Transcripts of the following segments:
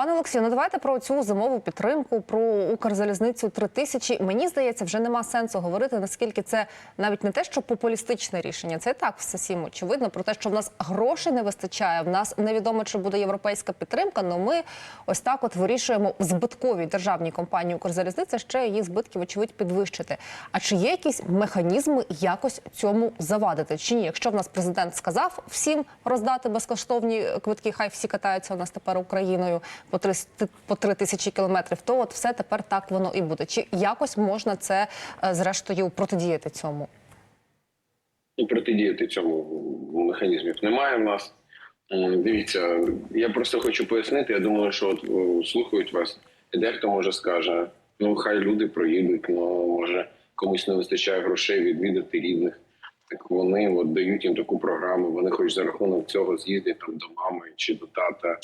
Пане Олексію, ну давайте про цю зимову підтримку, про Укрзалізницю 3000. Мені здається, вже нема сенсу говорити, наскільки це навіть не те, що популістичне рішення. Це так все всім очевидно про те, що в нас грошей не вистачає. В нас невідомо, чи буде європейська підтримка. але ми ось так от вирішуємо збитковій державній компанії Укрзалізниця ще її збитки, вочевидь, підвищити. А чи є якісь механізми якось цьому завадити? Чи ні? Якщо в нас президент сказав всім роздати безкоштовні квитки, хай всі катаються у нас тепер Україною по 3, по 3 тисячі кілометрів, то от все тепер так воно і буде. Чи якось можна це е, зрештою протидіяти цьому? І протидіяти цьому механізмів немає в нас. Дивіться, я просто хочу пояснити. Я думаю, що от слухають вас, і дехто може скаже: ну хай люди проїдуть, ну може комусь не вистачає грошей відвідати рідних. Так вони от дають їм таку програму. Вони хоч за рахунок цього з'їздять там до мами, чи до тата,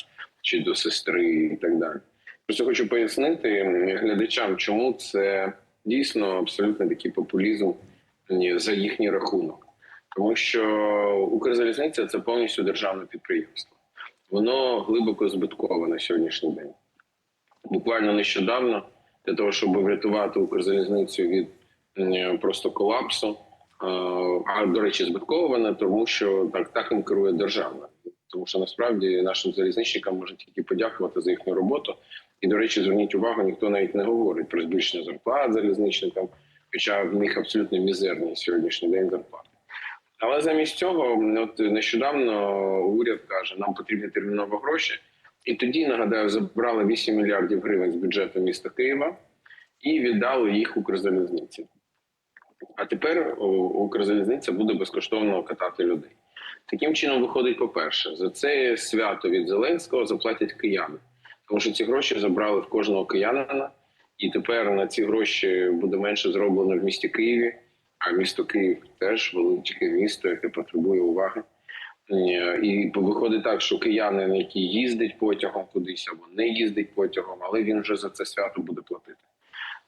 чи до сестри, і так далі. Просто хочу пояснити глядачам, чому це дійсно абсолютно такий популізм за їхній рахунок. Тому що Укрзалізниця це повністю державне підприємство. Воно глибоко збиткове на сьогоднішній день. Буквально нещодавно, для того, щоб врятувати Укрзалізницю від просто колапсу, а до речі, збиткована, тому що так, так їм керує держава. Тому що насправді нашим залізничникам можна тільки подякувати за їхню роботу. І, до речі, зверніть увагу, ніхто навіть не говорить про збільшення зарплат залізничникам, хоча в них абсолютно мізерні сьогоднішній день зарплати. Але замість цього, от нещодавно уряд каже, нам потрібні терміново гроші. І тоді, нагадаю, забрали 8 мільярдів гривень з бюджету міста Києва і віддали їх Укрзалізниці. А тепер Укрзалізниця буде безкоштовно катати людей. Таким чином, виходить, по-перше, за це свято від Зеленського заплатять кияни, тому що ці гроші забрали в кожного киянина, і тепер на ці гроші буде менше зроблено в місті Києві. А місто Київ теж велике місто, яке потребує уваги. Е, І виходить так, що киянин, який їздить потягом кудись або не їздить потягом, але він вже за це свято буде платити.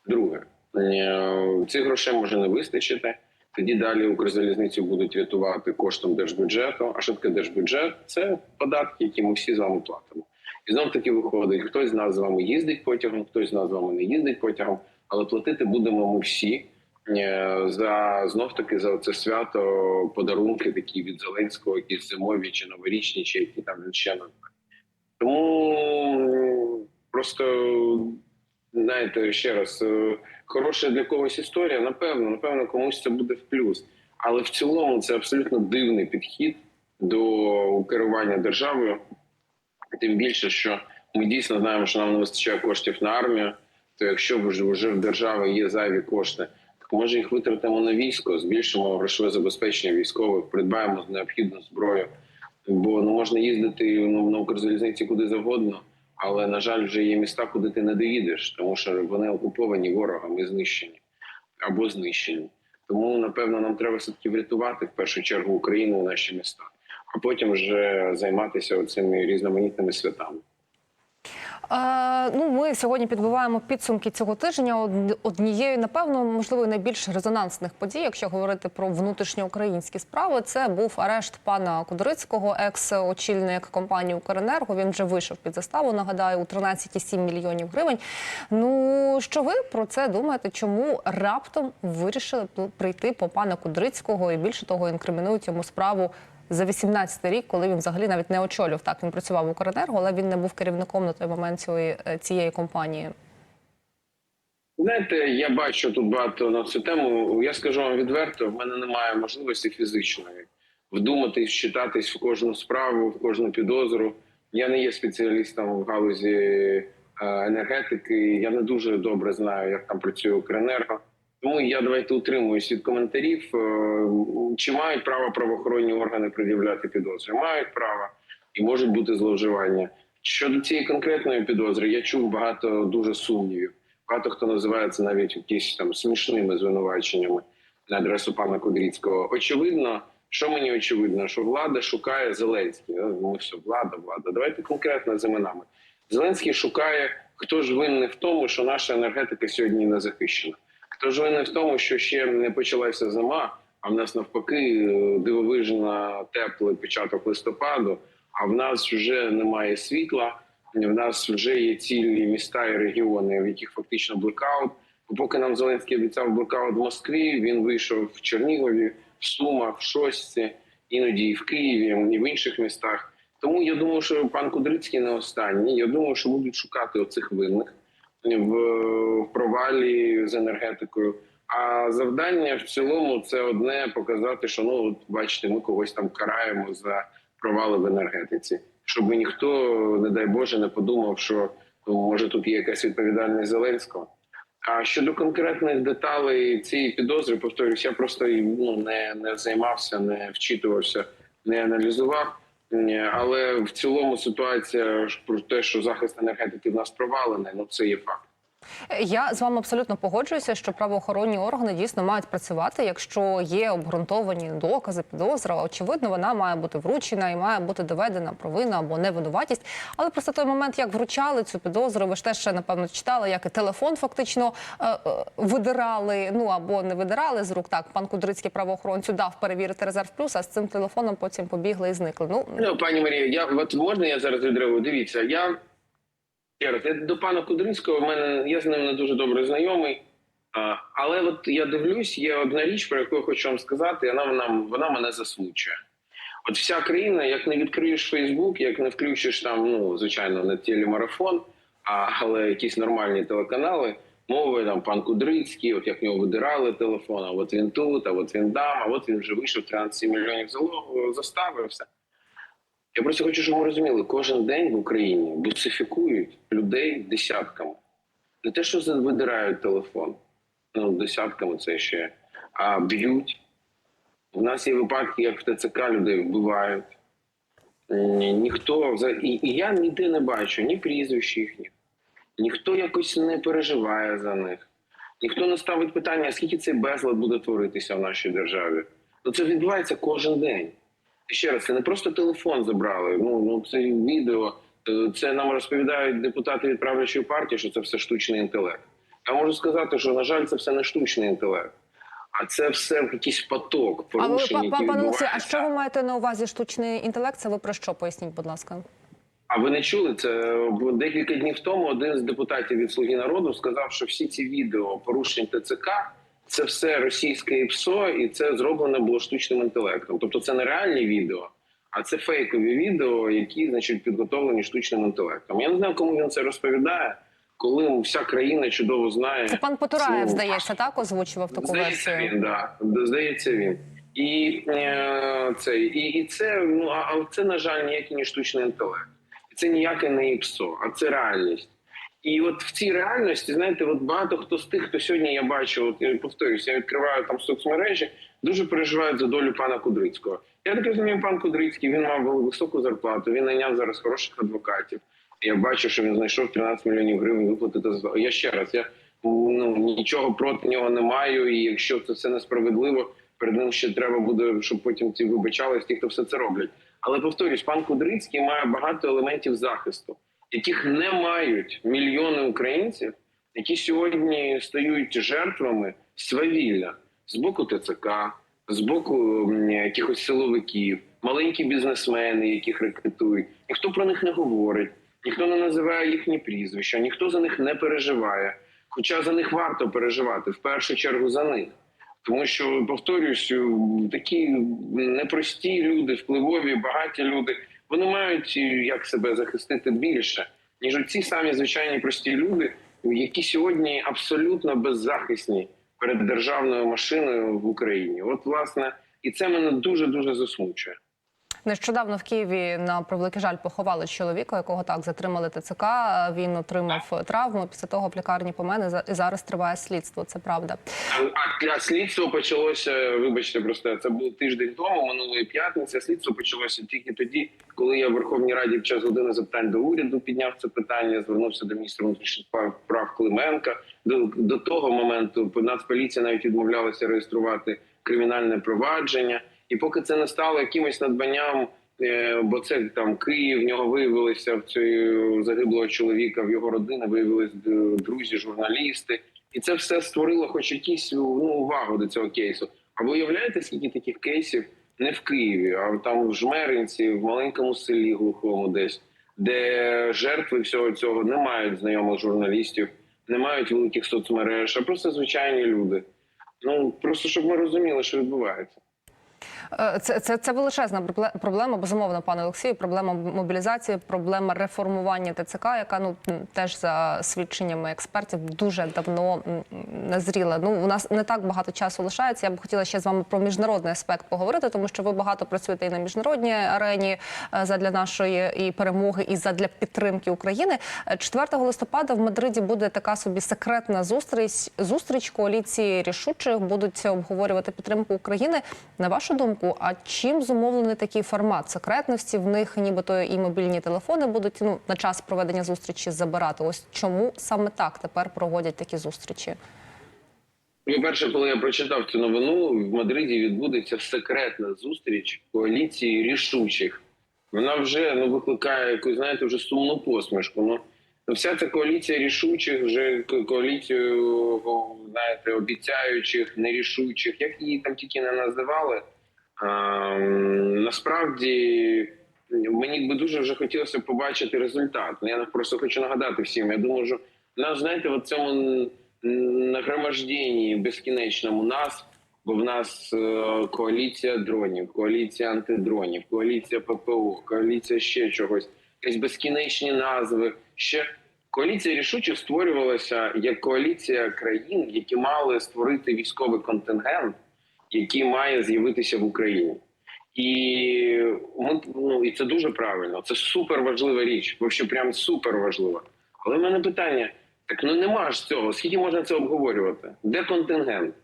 Друге, е, цих грошей може не вистачити. Тоді далі Укрзалізницю будуть рятувати коштом держбюджету. А що таке держбюджет? Це податки, які ми всі з вами платимо. І знов таки виходить, хтось з нас з вами їздить потягом, хтось з нас з вами не їздить потягом, але платити будемо ми всі е, за знов таки за це свято подарунки, такі від Зеленського, якісь зимові чи новорічні, чи які там ще назве. Тому просто знаєте, ще раз, е, хороша для когось історія, напевно, напевно, комусь це буде в плюс. Але в цілому це абсолютно дивний підхід до керування державою. Тим більше, що ми дійсно знаємо, що нам не вистачає коштів на армію. То якщо вже в держави є зайві кошти, так може їх витратимо на військо, збільшимо грошове забезпечення військових, придбаємо необхідну зброю. Бо ну можна їздити ну, на Укрзалізниці куди завгодно, але на жаль, вже є міста, куди ти не доїдеш, тому що вони окуповані ворогами, знищені або знищені. Тому напевно нам треба все таки врятувати в першу чергу Україну, наші міста, а потім вже займатися цими різноманітними святами. Ну, ми сьогодні підбиваємо підсумки цього тижня. Од- Однією, напевно, можливо, найбільш резонансних подій, якщо говорити про внутрішньоукраїнські справи, це був арешт пана Кудрицького, екс-очільник компанії Укренерго. Він вже вийшов під заставу. Нагадаю, у 13,7 мільйонів гривень. Ну що ви про це думаєте? Чому раптом вирішили прийти по пана Кудрицького і більше того, інкримінують йому справу? За 18 рік, коли він взагалі навіть не очолював, так він працював в Укренерго, але він не був керівником на той момент цієї, е, цієї компанії. Знаєте, я бачу тут багато на цю тему. Я скажу вам відверто, в мене немає можливості фізичної вдуматись, вчитатись в кожну справу, в кожну підозру. Я не є спеціалістом в галузі е, енергетики. Я не дуже добре знаю, як там працює Укренерго. Тому я давайте утримуюсь від коментарів. Е, Чи мають право правоохоронні органи пред'являти підозри? Мають право і можуть бути зловживання. Щодо цієї конкретної підозри, я чув багато дуже сумнівів. Багато хто називає це навіть якісь там смішними звинуваченнями на адресу пана Кудріцького. Очевидно, що мені очевидно, що влада шукає Зеленський. Е, Ми все, влада, влада. Давайте конкретно з іменами. Зеленський шукає, хто ж винний в тому, що наша енергетика сьогодні не захищена. Хто ж винний в тому, що ще не почалася зима, а в нас навпаки е, дивовижна теплий початок листопаду, а в нас вже немає світла. В нас вже є цілі міста і регіони, в яких фактично блекаут. Поки нам Зеленський обіцяв блекаут в Москві, він вийшов в Чернігові, в Сумах, в Шостці, іноді і в Києві, і в інших містах. Тому я думаю, що пан Кудрицький не останній. Я думаю, що будуть шукати оцих винних в, провалі з енергетикою. А завдання в цілому це одне показати, що ну от бачите, ми когось там караємо за провали в енергетиці, щоб ніхто, не дай Боже, не подумав, що ну, може тут є якась відповідальність Зеленського. А щодо конкретних деталей цієї підозри, повторюсь, я просто ну, не, не займався, не вчитувався, не аналізував. Але в цілому ситуація про те, що захист енергетики в нас провалений, ну це є факт. Я з вами абсолютно погоджуюся, що правоохоронні органи дійсно мають працювати, якщо є обґрунтовані докази, підозра. Очевидно, вона має бути вручена і має бути доведена провина або невинуватість. Але просто той момент, як вручали цю підозру, ви ж теж ще напевно читали, як і телефон фактично е, е, видирали, ну або не видирали з рук. Так, пан Кудрицький правоохоронцю дав перевірити резерв плюс, а з цим телефоном потім побігли і зникли. Ну Ну, пані Марія, я от можна я зараз відреагую? Дивіться, я до пана Кудринського, в мене я з ним не дуже добре знайомий. Але от я дивлюсь, є одна річ, про яку я хочу вам сказати, і вона, вона, вона мене засмучує. От вся країна, як не відкриєш Фейсбук, як не включиш там, ну звичайно, не телемарафон, а але якісь нормальні телеканали, мови там пан Кудрицький, от як нього видирали телефон, а от він тут, а от він там, а от він вже вийшов 13 мільйонів залогу, застави, все. Я просто хочу, щоб ми розуміли, кожен день в Україні бусифікують людей десятками. Не те, що видирають телефон, ну десятками це ще, а б'ють. У нас є випадки, як в ТЦК людей вбивають. Ніхто і, і я ніде не бачу ні прізвищ їхніх, ніхто якось не переживає за них, ніхто не ставить питання, скільки цей безлад буде творитися в нашій державі. Ну це відбувається кожен день. Ще раз, це не просто телефон забрали. Ну ну це відео. е, Це нам розповідають депутати від правлячої партії, що це все штучний інтелект. Я можу сказати, що на жаль, це все не штучний інтелект, а це все якийсь поток порушень, які пане Олексію, а що ви маєте на увазі штучний інтелект? Це ви про що поясніть, будь ласка? А ви не чули це? Бо декілька днів тому один з депутатів від Слуги народу сказав, що всі ці відео порушень ТЦК це все російське ПСО, і це зроблено було штучним інтелектом. Тобто це не реальні відео, а це фейкові відео, які значить підготовлені штучним інтелектом. Я не знаю, кому він це розповідає, коли вся країна чудово знає. Це пан Потураєв, цю- здається, так озвучував таку Здається, версію. він, да. Здається, він. І, е, це, і, і це, ну, а, це, на жаль, ніякий не штучний інтелект. Це ніяке не ІПСО, а це реальність. І от в цій реальності, знаєте, от багато хто з тих, хто сьогодні я бачу, от я повторюсь, я відкриваю там соцмережі, дуже переживають за долю пана Кудрицького. Я так розумію, пан Кудрицький він мав високу зарплату, він найняв зараз хороших адвокатів. Я бачу, що він знайшов 13 мільйонів гривень виплатити за я ще раз. Я ну нічого проти нього не маю. І якщо це все несправедливо, перед ним ще треба буде, щоб потім ці вибачались, ті, хто все це роблять. Але повторюсь, пан Кудрицький має багато елементів захисту, яких не мають мільйони українців, які сьогодні стають жертвами свавілля з боку ТЦК, з боку якихось силовиків, маленькі бізнесмени, яких рекрутують. Ніхто про них не говорить, ніхто не називає їхні прізвища, ніхто за них не переживає. Хоча за них варто переживати в першу чергу за них. Тому що повторюсь, такі непрості люди, впливові, багаті люди, вони мають е, як себе захистити більше, ніж ці самі звичайні прості люди, які сьогодні абсолютно беззахисні перед державною машиною в Україні. От власне, і це мене дуже дуже засмучує. Нещодавно в Києві на превеликий жаль поховали чоловіка, якого так затримали ТЦК. Він отримав травму. Після того в лікарні помер і зараз триває слідство. Це правда. А для слідство почалося, вибачте, просто це було тиждень тому, минулої п'ятниці. Слідство почалося тільки тоді, коли я в Верховній Раді під час години запитань до уряду підняв це питання, звернувся до міністра внутрішніх прав Клименка. До, до того моменту Нацполіція навіть відмовлялася реєструвати кримінальне провадження. І поки це не стало якимось надбанням, е, бо це там Київ, в нього виявилися в цього загиблого чоловіка, в його родини виявилися друзі, журналісти. І це все створило хоч якісь ну, увагу до цього кейсу. А ви уявляєте, скільки таких кейсів не в Києві, а там в Жмеринці, в маленькому селі глухому десь де жертви всього цього не мають знайомих журналістів, не мають великих соцмереж, а просто звичайні люди. Ну просто щоб ми розуміли, що відбувається. Е, Це, це, це величезна пробле- проблема, безумовно, пане Олексію. Проблема мобілізації, проблема реформування ТЦК, яка ну теж за свідченнями експертів дуже давно назріла. Ну у нас не так багато часу лишається. Я б хотіла ще з вами про міжнародний аспект поговорити, тому що ви багато працюєте і на міжнародній арені е, задля нашої і перемоги, і задля підтримки України. Е, 4 листопада в Мадриді буде така собі секретна зустріч. Зустріч коаліції рішучих будуть обговорювати підтримку України. На вашу думку, а чим зумовлений такий формат секретності? В них нібито і мобільні телефони будуть ну на час проведення зустрічі забирати. Ось чому саме так тепер проводять такі зустрічі? По-перше, коли я прочитав цю новину, в Мадриді відбудеться секретна зустріч коаліції рішучих. Вона вже ну викликає якусь, знаєте, вже сумну посмішку. Ну вся ця коаліція рішучих, вже коаліцію, знаєте, обіцяючих, нерішучих, як її там тільки не називали. А, м, насправді мені би дуже вже хотілося побачити результат. Ну, Я просто хочу нагадати всім. Я думаю, що нас, знаєте, в цьому н- нагроможденні безкінечному нас, бо в нас е, коаліція дронів, коаліція антидронів, коаліція ППО, коаліція ще чогось, якісь безкінечні назви. Ще коаліція рішучих створювалася як коаліція країн, які мали створити військовий контингент, який має з'явитися в Україні. І ми ну і це дуже правильно. Це супер важлива річ. Взагалі, прям супер важлива. Але в мене питання: так ну нема ж цього. Скільки можна це обговорювати? Де контингент?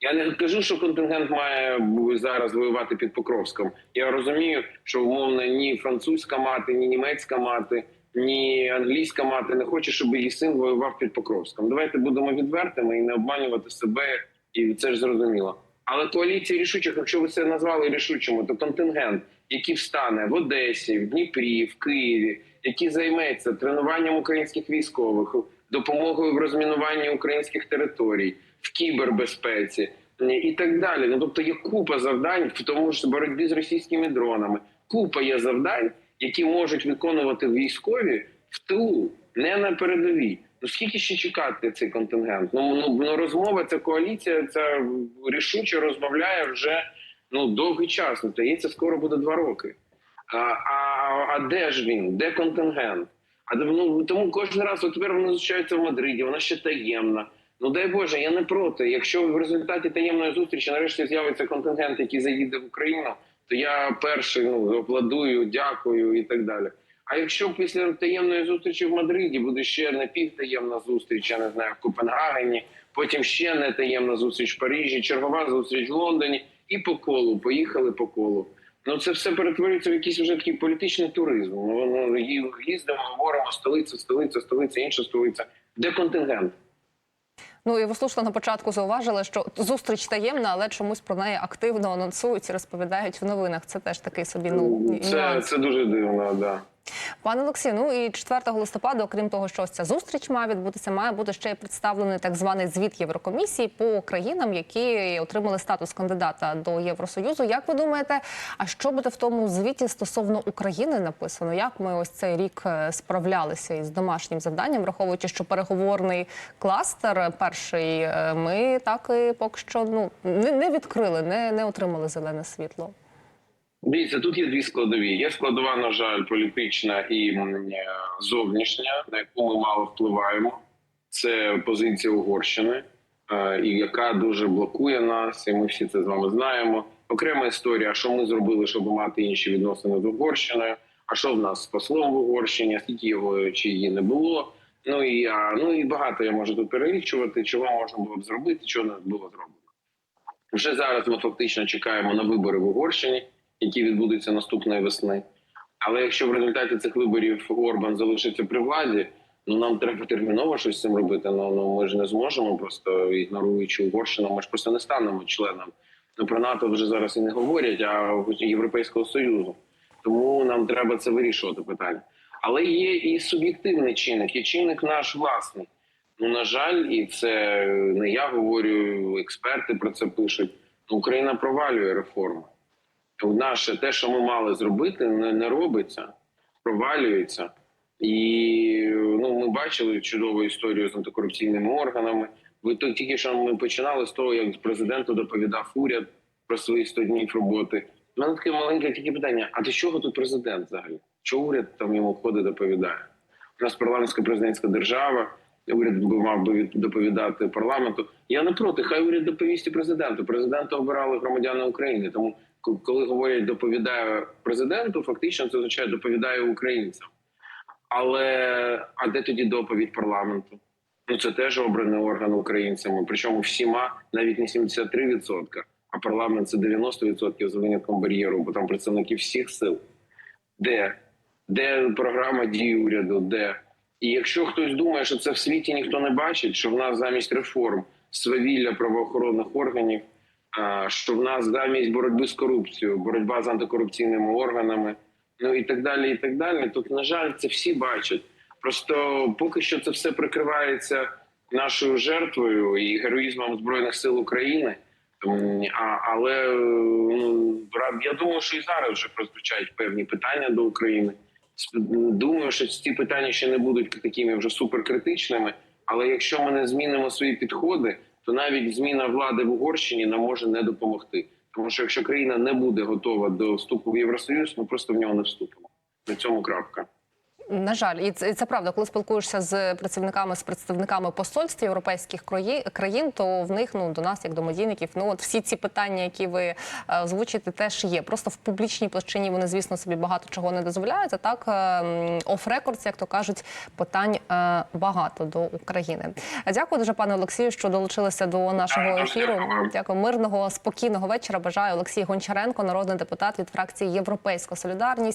Я не кажу, що контингент має зараз воювати під Покровськом. Я розумію, що умовно ні французька мати, ні німецька мати, ні англійська мати не хоче, щоб її син воював під Покровськом. Давайте будемо відвертими і не обманювати себе, і це ж зрозуміло. Але коаліція рішучих, якщо ви це назвали рішучими, то контингент, який встане в Одесі, в Дніпрі, в Києві, який займеться тренуванням українських військових, допомогою в розмінуванні українських територій, в кібербезпеці і так далі. Ну тобто є купа завдань в тому ж боротьбі з російськими дронами. Купа є завдань, які можуть виконувати військові в тилу, не на передовій. Ну скільки ще чекати цей контингент? Ну, ну, ну розмова, ця коаліція, ця рішуче розмовляє вже ну довгий час. Ну, здається, скоро буде два роки. А, а, а де ж він? Де контингент? А ну, тому кожен раз, от тепер вони зустрічаються в Мадриді, вона ще таємна. Ну дай Боже, я не проти. Якщо в результаті таємної зустрічі нарешті з'явиться контингент, який заїде в Україну, то я перший ну обладую, дякую і так далі. А якщо після таємної зустрічі в Мадриді буде ще напівтаємна зустріч, я не знаю, в Копенгагені, потім ще не таємна зустріч в Парижі, чергова зустріч в Лондоні, і по колу поїхали по колу. Ну це все перетворюється в якийсь вже такий політичний туризм. Ну, ну їздимо, говоримо столиця, столиця, столиця, інша столиця. Де контингент? Ну і ви слушно на початку зауважили, що зустріч таємна, але чомусь про неї активно анонсують і розповідають в новинах. Це теж такий собі ну Це, нюанс. це дуже дивно, да. Пане Олексію, ну і 4 листопада, окрім того, що ось ця зустріч має відбутися, має бути ще й представлений так званий звіт Єврокомісії по країнам, які отримали статус кандидата до Євросоюзу. Як ви думаєте, а що буде в тому звіті стосовно України написано? Як ми ось цей рік е, справлялися із домашнім завданням, враховуючи, що переговорний кластер е, перший е, ми так і поки що ну не, відкрили, не, не отримали зелене світло. Дивіться, тут є дві складові. Є складова, на жаль, політична і е, зовнішня, на яку ми мало впливаємо. Це позиція Угорщини, е, і яка дуже блокує нас, і ми всі це з вами знаємо. Окрема історія, що ми зробили, щоб мати інші відносини з Угорщиною. А що в нас з послом в Угорщині, скільки його чи її не було. Ну і ну і багато я можу тут перелічувати, чого можна було б зробити, чого не було зроблено. Вже зараз ми фактично чекаємо на вибори в Угорщині, які відбудуться наступної весни. Але якщо в результаті цих виборів Орбан залишиться при владі, ну нам треба терміново щось з цим робити. Ну, ну ми ж не зможемо, просто ігноруючи Угорщину, ми ж просто не станемо членом. Ну про НАТО вже зараз і не говорять, а Європейського Союзу. Тому нам треба це вирішувати питання. Але є і суб'єктивний чинник, є чинник наш власний. Ну на жаль, і це не я говорю, експерти про це пишуть. Україна провалює реформи. Наше те, що ми мали зробити, не, не робиться. провалюється. І ну, ми бачили чудову історію з антикорупційними органами. Ви тільки що ми починали з того, як президенту доповідав уряд про свої 100 днів роботи. У мене таке маленьке тільки питання: а до чого тут президент взагалі? Чого уряд там йому ходить доповідає? У нас парламентська президентська держава. Уряд мав би від- доповідати парламенту. Я не проти, хай уряд доповість і президенту. Президента обирали громадяни України. Тому коли говорять доповідає президенту, фактично це означає доповідає українцям. Але а де тоді доповідь парламенту? Ну це теж обраний орган українцями. Причому всіма навіть не 73%, а парламент це 90% за винятком бар'єру, бо там представники всіх сил. Де? Де програма дій уряду? Де? І якщо хтось думає, що це в світі ніхто не бачить, що в нас замість реформ свавілля правоохоронних органів, що в нас замість боротьби з корупцією, боротьба з антикорупційними органами, ну і так далі, і так далі. Тут, на жаль, це всі бачать. Просто поки що це все прикривається нашою жертвою і героїзмом збройних сил України. А, але ну, я думаю, що і зараз вже прозвучають певні питання до України. Думаю, що ці питання ще не будуть такими вже суперкритичними. Але якщо ми не змінимо свої підходи, то навіть зміна влади в Угорщині нам може не допомогти. Тому що якщо країна не буде готова до вступу в Євросоюз, ми просто в нього не вступимо. На цьому крапка. На жаль, і це, і це правда. Коли спілкуєшся з працівниками з представниками посольств європейських краї- країн, то в них ну до нас, як до медійників, ну от всі ці питання, які ви е, озвучите, теж є. Просто в публічній площині вони, звісно, собі багато чого не дозволяють. А так оф рекордс, як то кажуть, питань е, багато до України. Дякую дуже, пане Олексію, що долучилися до нашого ефіру. Дякую, мирного спокійного вечора. Бажаю Олексій Гончаренко, народний депутат від фракції Європейська Солідарність.